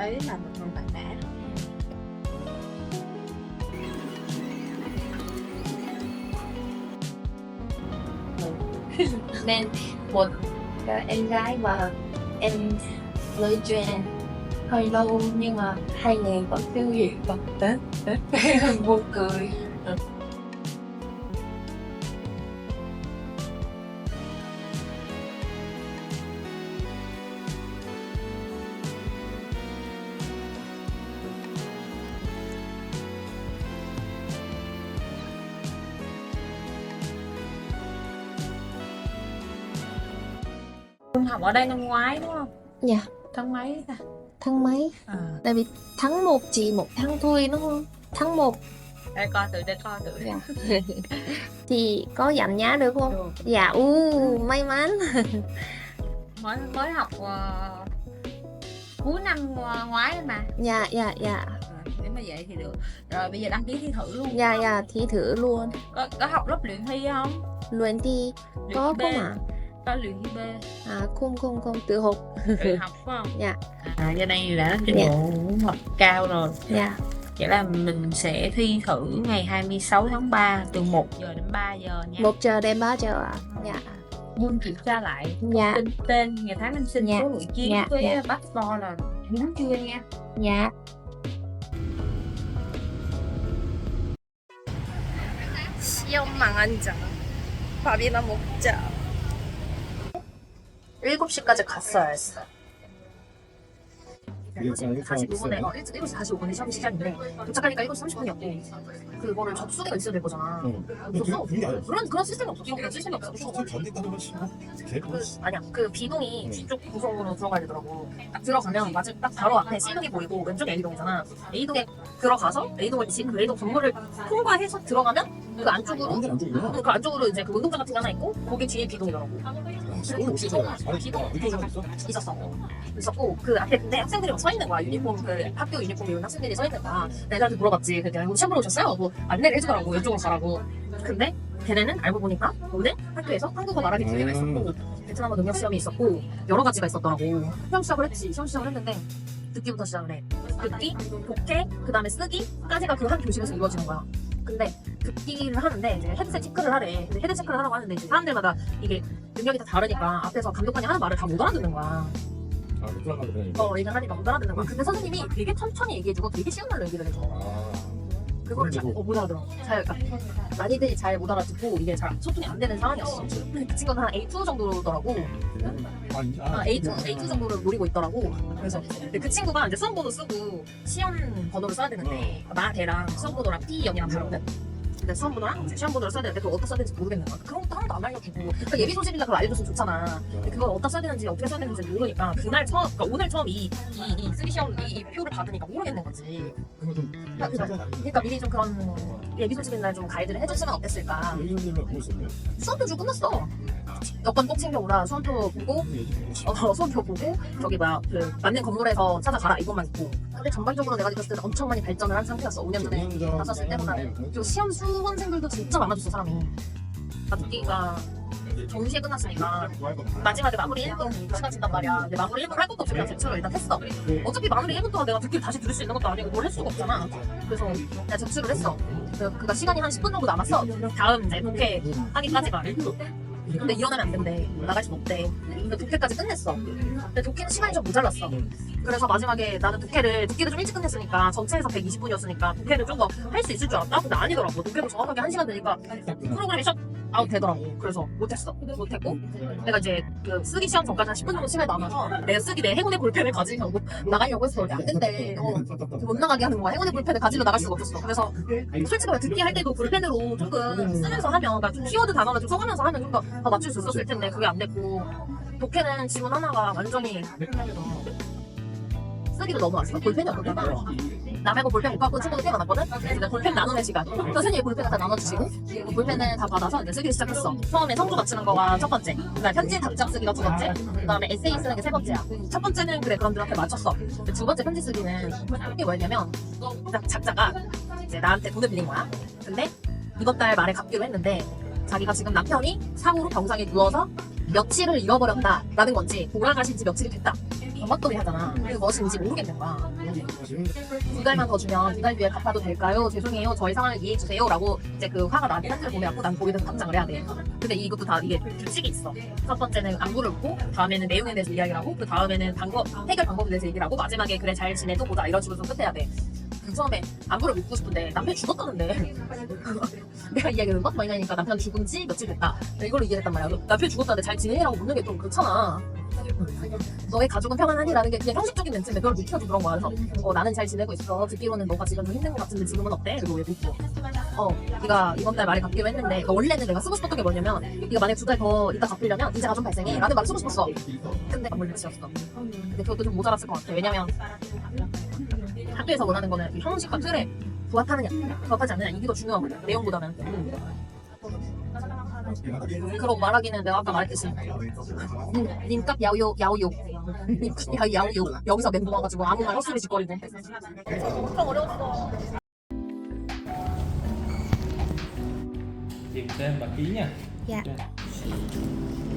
ấy là một người bạn đã nên một cái em gái và em nói chuyện hơi lâu nhưng mà hai người vẫn tiêu diệt tết. Buồn cười. Học ở đây năm ngoái đúng không? Dạ, Tháng mấy ta? tháng mấy? À. Tại vì tháng 1 chỉ một tháng thôi đúng không? Tháng 1 Để coi tự để coi tự. dạ. thì có giảm giá được không? Được. Dạ, u may mắn. Mới mới học ờ, cuối năm ờ, ngoái mà. Dạ, dạ, dạ. À, nếu mà vậy thì được. Rồi bây giờ đăng ký thi thử luôn. Dạ, dạ, thi thử luôn. Có, có học lớp luyện thi không? Luyện thi Luyện có thi không B. ạ? đó luyện với bê, à, khung khung không tự học tự học phải không dạ à giờ đây là trình độ dạ. học cao rồi dạ Vậy là mình sẽ thi thử ngày 26 tháng 3 từ 1 giờ đến 3 giờ nha. 1 giờ đến 3 giờ ạ. Dạ. Hương kiểm tra lại dạ. tên, tên ngày tháng năm sinh dạ. số lượng chiến dạ. với dạ. passport là đúng chưa nha. Dạ. Siêu mặn anh chẳng. Phạm là một chợ. 7시까지 갔어야 했어 이게 45분에 어, 7시 45분에 시험 시작인데 도착하니까 7시 30분이었고 그거를 접수대가 있어야 되거잖아. 어. 없었어 그게 아니야. 그런 그런 시스템이 없었어 그런 시스템이 없었어. 저 견디다는 것이 개 그, 아니야. 그 비동이 뒤쪽 구석으로 들어가야 되더라고. 딱 들어가면 마치 딱 바로 앞에 C동이 보이고 왼쪽에 A동이잖아. A동에 들어가서 A동을 지금 그 A동 건물을 통과해서 들어가면 그 안쪽으로 완전 안쪽이구나. 그 안쪽으로 이제 그 운동장 같은 게 하나 있고 거기 뒤에 비동이더라고 아, 서울 오시죠. 아니, 느껴져 있어? 있었어. 있었고 그 앞에 근데 학생들이 막 서 있는 거야. 유니폼 그 학교 유니폼 입은 학생들이 서 있는 거야. 내가 애들한테 물어봤지. 그때 뭐 시험 보러 오셨어요? 뭐 안내를 해주더라고. 왼쪽으로 가라고. 근데 걔네는 알고 보니까 오늘 학교에서 한국어 말하기 기회가 있었고 베트남어 능력 시험이 있었고 여러 가지가 있었더라고. 시험 시작을 했지. 시험 시작을 했는데 듣기부터 시작을 해. 듣기, 독해, 그 다음에 쓰기까지가 그 한 교실에서 이루어지는 거야 근데 듣기를 하는데 이제 헤드셋 체크를 하래 근데 헤드셋 체크를 하라고 하는데 이제 사람들마다 이게 능력이 다 다르니까 앞에서 감독관이 하는 말을 다 못 알아듣는 거야 아, 베트남가 그래. 어, 얘기를 하니까 못 알아듣는 거야. 근데 선생님이 되게 천천히 얘기해주고 되게 쉬운 말로 얘기를 해줘. 아, 그거를 잘, 어, 못 알아들어. 잘, 그러니까 많이들이 잘 못 알아듣고 이게 잘 소통이 안 되는 상황이었어. 그 친구는 한 A2 정도더라고. 아, 아, A2, A2 정도를 노리고 있더라고. 그래서 근데 그 친구가 이제 수험번호 쓰고 시험 번호를 써야 되는데 나, 대랑 수험번호랑 P 영이랑 다르거든. 근데 수험번호랑 이제 시험 번호를 써야 되는데 그걸 어디다 써야 되는지 모르겠는 거야. 그런 것도 하나도 안 알려주고. 그러니까 예비 소집이니까 그걸 알려줬으면 좋잖아. 근데 그걸 어디다 써야 되는지 어떻게 써야 되는지 모르니까 그날 처음, 그러니까 오늘 처음 이, 이, 이 쓰기 시험 이, 이 표를 받으니까 모르겠는 거지. 그거 좀 그러니까 미리 좀 그런 예비 소집인 날좀 가이드를 해줬으면 어땠을까. 의원님은 그거 있었네. 수험표 주 끝났어. 여권 꼭 챙겨오라. 수험표 보고 어, 수험표 보고 저기 뭐야 그 맞는 건물에서 찾아가라 이것만 있고. 근데 전반적으로 내가 느꼈을 때는 엄청 많이 발전을 한 상태였어 5년 전에. 갔었을 때보다는 그리고 시험 수험생들도 진짜 많아졌어 사람이. 나 듣기가 동시에 끝났으니까 마지막에 마무리 1분 시간 진단 말이야. 근데 마무리 1분 할 것도 없이 그냥 제출을 일단 했어. 어차피 마무리 1분 동안 내가 듣기를 다시 들을 수 있는 것도 아니고 뭘 할 수가 없잖아. 그래서 내가 제출을 했어. 그, 그니까 시간이 한 10분 정도 남았어. 다음 이제 독해 하기까지가 근데 일어나면 안 된대. 나갈 순 없대 근데 독해까지 끝냈어. 근데 독해는 시간이 좀 모자랐어. 그래서 마지막에 나는 독해를 독해를 좀 일찍 끝냈으니까 전체에서 120분이었으니까 독해를 좀 더 할 수 있을 줄 알았다? 근데 아니더라고. 독해를 정확하게 1시간 되니까 프로그램이 셧 아웃 되더라고. 그래서 못했어. 못했고. 내가 이제 그 쓰기 시험 전까지 한 10분 정도 시간이 남아서 내가 쓰기 내 행운의 볼펜을 가지고 나가려고 했어. 근데 안 된대. 어, 못 나가게 하는 거야. 행운의 볼펜을 가지고 나갈 수가 없었어. 그래서 솔직히 듣기 할 때도 볼펜으로 조금 쓰면서 하면 그러니까 좀 키워드 단어를 좀 써가면서 하면 좀더더 맞출 수 있었을 텐데 그게 안 됐고 독해는 지문 하나가 완전히 쓰기도 너무 안 써. 볼펜이 없잖아. 나 말고 볼펜 못 갖고 친구도 꽤 많았거든? 그래서 내가 볼펜 나누는 시간. 선생님이 볼펜을 다 나눠주시고, 그 볼펜을 다 받아서 이제 쓰기를 시작했어. 처음에 성조 맞추는 거가 첫 번째. 그 다음에 편지 답장 쓰기가 두 번째. 그 다음에 에세이 쓰는 게 세 번째야. 첫 번째는 그래, 그런들한테 맞췄어. 근데 두 번째 편지 쓰기는 이게 뭐였냐면, 작- 작자가 이제 나한테 돈을 빌린 거야. 근데 이번 달 말에 갚기로 했는데, 자기가 지금 남편이 사고로 병상에 누워서 며칠을 잃어버렸다 라는 건지 돌아가신 지 며칠이 됐다 전박돌이 하잖아. 그 무엇인지 모르겠는 거야. 두 달만 더 주면 두 달 뒤에 갚아도 될까요? 죄송해요. 저희 상황을 이해해 주세요 라고 이제 그 화가 나한테 편지를 보내갖고 난 거기다 답장을 해야 돼. 근데 이것도 다 이게 규칙이 있어. 첫 번째는 안부를 묻고 다음에는 내용에 대해서 이야기를 하고 그 다음에는 방법 해결 방법에 대해서 얘기를 하고 마지막에 그래 잘 지내도 보자 이런 식으로 좀 끝내야 돼. 그 처음에 안부를 묻고 싶은데 남편이 죽었다는데. 내가 이야기를 막 많이 하니까 남편 죽은 지 며칠 됐다. 이걸로 이해했단 말이야. 남편 죽었다는데 잘 지내라고 묻는 게 좀 그렇잖아. 너의 가족은 평안하니라는 게 그냥 형식적인 멘트인데 그걸 묻혀도 그런 거야. 그래서 어, 나는 잘 지내고 있어. 듣기로는 너가 지금 좀 힘든 것 같은데 지금은 어때? 그리고 왜 묻고? 어 네가 이번 달 말에 갚기로 했는데 원래는 내가 쓰고 싶었던 게 뭐냐면 네가 만약 두달더 이따 갚으려면 이자가 좀 발생해 라는 말을 쓰고 싶었어. 근데 물 끝이었어. 근데 그것도 좀 모자랐을 것 같아. 왜냐면 학교에서 원하는 거는 그 형식과 틀에 부합하느냐 부합하지 않느냐 이게 더 중요하거든 내용보다는 그러고 말하기는 내가 아까 말했듯이 님, 님값 야우요 야우요 님값 야- 야우요 여기서 멘붕 와가지고 아무 말 헛소리 짓거리고 엄청 어려웠어. Ký nha. Dạ. Ok.